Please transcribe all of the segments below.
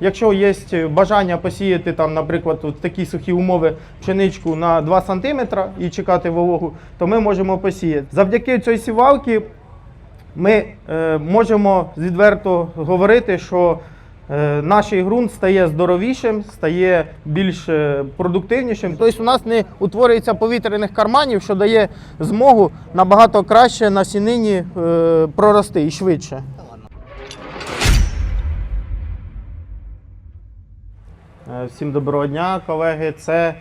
Якщо є бажання посіяти там, наприклад, в такі сухі умови пшеничку на 2 см і чекати вологу, то ми можемо посіяти. Завдяки цій сівалці ми е, можемо відверто говорити, що е, наш ґрунт стає здоровішим, стає більш е, продуктивнішим. Тобто у нас не утворюється повітряних карманів, що дає змогу набагато краще на сінині е, прорости і швидше. Всім доброго дня, колеги. Це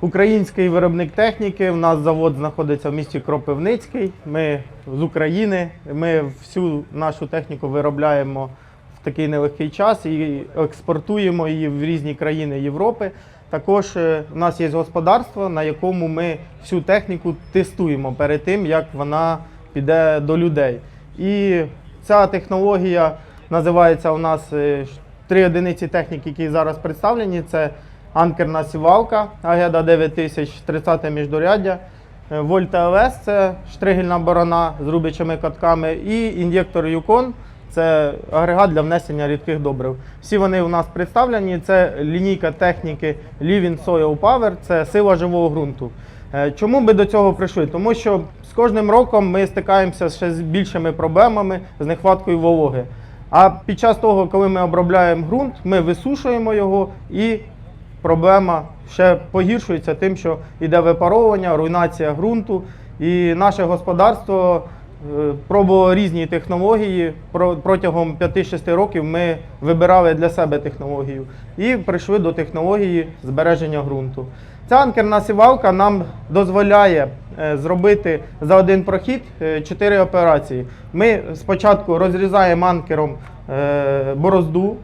український виробник техніки. У нас завод знаходиться в місті Кропивницький. Ми з України. Ми всю нашу техніку виробляємо в такий нелегкий час і експортуємо її в різні країни Європи. Також е, у нас є господарство, на якому ми всю техніку тестуємо перед тим, як вона піде до людей. І ця технологія називається у нас е, три одиниці техніки, які зараз представлені. Це анкерна сівалка Агеда 9000, 30 міждоряддя. Е, Вольта ЛС це штригельна борона з рубячими катками, і ін'єктор Юкон це агрегат для внесення рідких добрив. Всі вони у нас представлені. Це лінійка техніки Living Soil Power, це сила живого ґрунту. Е, Чому ми до цього прийшли? Тому що з кожним роком ми стикаємося ще з більшими проблемами з нехваткою вологи. А під час того, коли ми обробляємо ґрунт, ми висушуємо його і проблема ще погіршується тим, що йде випаровування, руйнація ґрунту. І наше господарство е, пробувало різні технології. Протягом 5-6 років ми вибирали для себе технологію і прийшли до технології збереження ґрунту. Ця анкерна сівалка нам дозволяє е, зробити за один прохід 4 операції. Ми спочатку розрізаємо анкером е, борозду,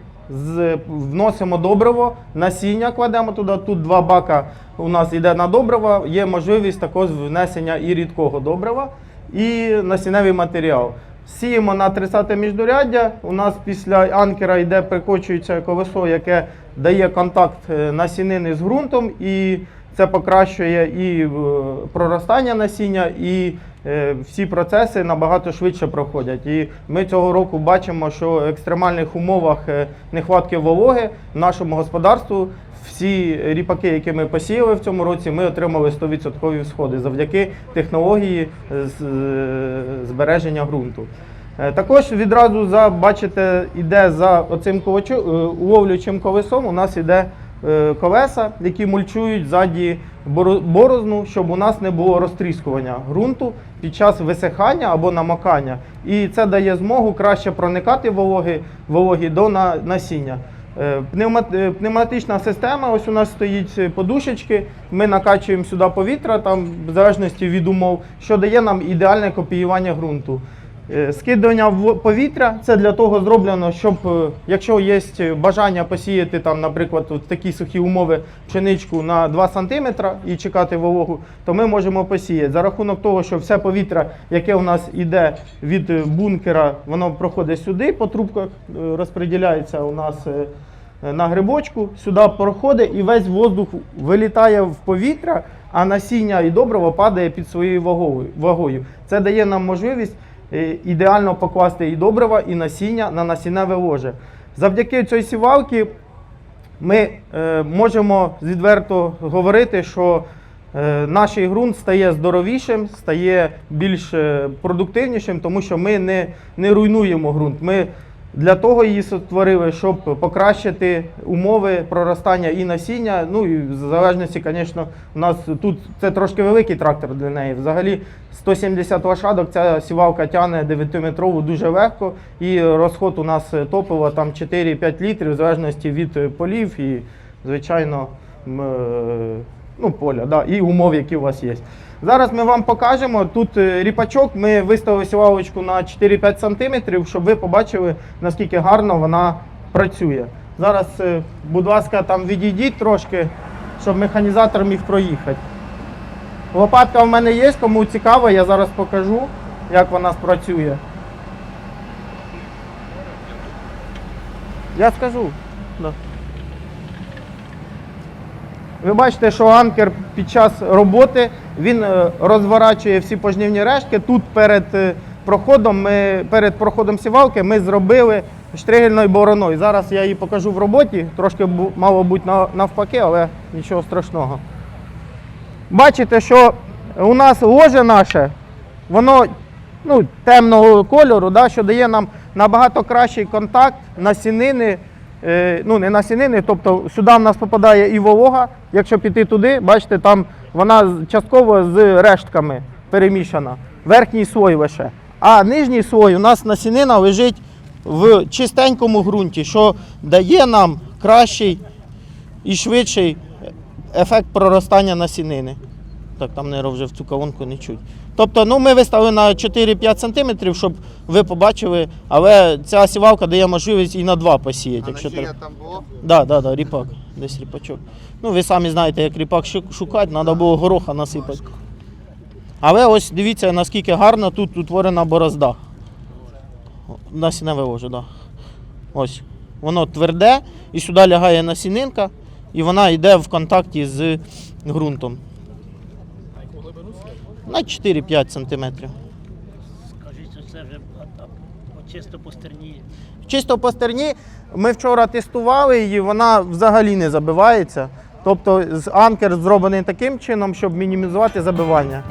вносимо добриво, насіння кладемо туди. Тут два бака у нас йде на добриво. Є можливість також внесення і рідкого добрива, і насінневий матеріал. Сіємо на 30 міждоряддя. У нас після анкера йде прикочується колесо, яке дає контакт е, насінини з ґрунтом, і це покращує і е, проростання насіння, і е, всі процеси набагато швидше проходять. І ми цього року бачимо, що в екстремальних умовах нехватки вологи в нашому господарству всі ріпаки, які ми посіяли в цьому році, ми отримали 100% сходи завдяки технології е, е, збереження ґрунту. Е, Також відразу за бачите, іде за оцим уловлюючим колесом. У нас іде е, колеса, які мульчують ззаді борозну, щоб у нас не було розтріскування ґрунту під час висихання або намокання. І це дає змогу краще проникати вологи, вологі до на- насіння. Е, е, Пневматична система, ось у нас стоїть е, подушечки. Ми накачуємо сюди повітря, там, в залежності від умов, що дає нам ідеальне копіювання ґрунту. Е, Скидування в повітря це для того зроблено, щоб е, якщо є бажання посіяти там, наприклад, в такі сухі умови пшеничку на 2 см і чекати вологу, то ми можемо посіяти. За рахунок того, що все повітря, яке у нас йде від е, бункера, воно проходить сюди, по трубках розподіляється у нас. на грибочку, сюди проходить і весь воздух вилітає в повітря, а насіння і добриво падає під своєю вагою. Це дає нам можливість ідеально покласти і добрива, і насіння на насінневе ложе. Завдяки цій сівалці ми е, можемо відверто говорити, що е, наш ґрунт стає здоровішим, стає більш е, продуктивнішим, тому що ми не, не руйнуємо ґрунт. Ми для того її створили, щоб покращити умови проростання і насіння. Ну і в залежності, звісно, у нас тут це трошки великий трактор для неї. Взагалі 170 лошадок ця сівалка тягне 9-метрову дуже легко, і розход у нас топово там 4-5 літрів, в залежності від полів і, звичайно, е, ну, поля, да, і умов, які у вас є. Зараз ми вам покажемо. Тут е, ріпачок, ми виставили сівалочку на 4-5 см, щоб ви побачили, наскільки гарно вона працює. Зараз, е, будь ласка, там відійдіть трошки, щоб механізатор міг проїхати. Лопатка в мене є, кому цікаво, я зараз покажу, як вона спрацює. Я скажу. Да. Ви бачите, що анкер під час роботи він е, розворачує всі пожнівні рештки. Тут перед е, проходом, ми, перед проходом сівалки ми зробили штригельною бороною. Зараз я її покажу в роботі. Трошки мало бути навпаки, але нічого страшного. Бачите, що у нас ложе наше, воно ну, темного кольору, да, що дає нам набагато кращий контакт насінини. Е, ну, не насінини, тобто сюди в нас попадає і волога. Якщо піти туди, бачите, там вона частково з рештками перемішана. Верхній слой лише. А нижній слой у нас насінина лежить в чистенькому ґрунті, що дає нам кращий і швидший ефект проростання насінини. Так, там не вже в цю колонку не чуть. Тобто, ну ми виставили на 4-5 см, щоб ви побачили, але ця сівалка дає можливість і на 2 посіяти. А якщо треба. там було? Да, да, да, ріпак. Десь ріпачок. Ну, ви самі знаєте, як ріпак шукати, треба було гороха насипати. Але ось дивіться, наскільки гарно тут утворена борозда. Насінневе ложе. Да. Ось. Воно тверде, і сюди лягає насінинка, і вона йде в контакті з ґрунтом. На 4-5 сантиметрів. Скажіть, це вже чисто по стерні. Чисто по стерні ми вчора тестували її, вона взагалі не забивається. Тобто анкер зроблений таким чином, щоб мінімізувати забивання.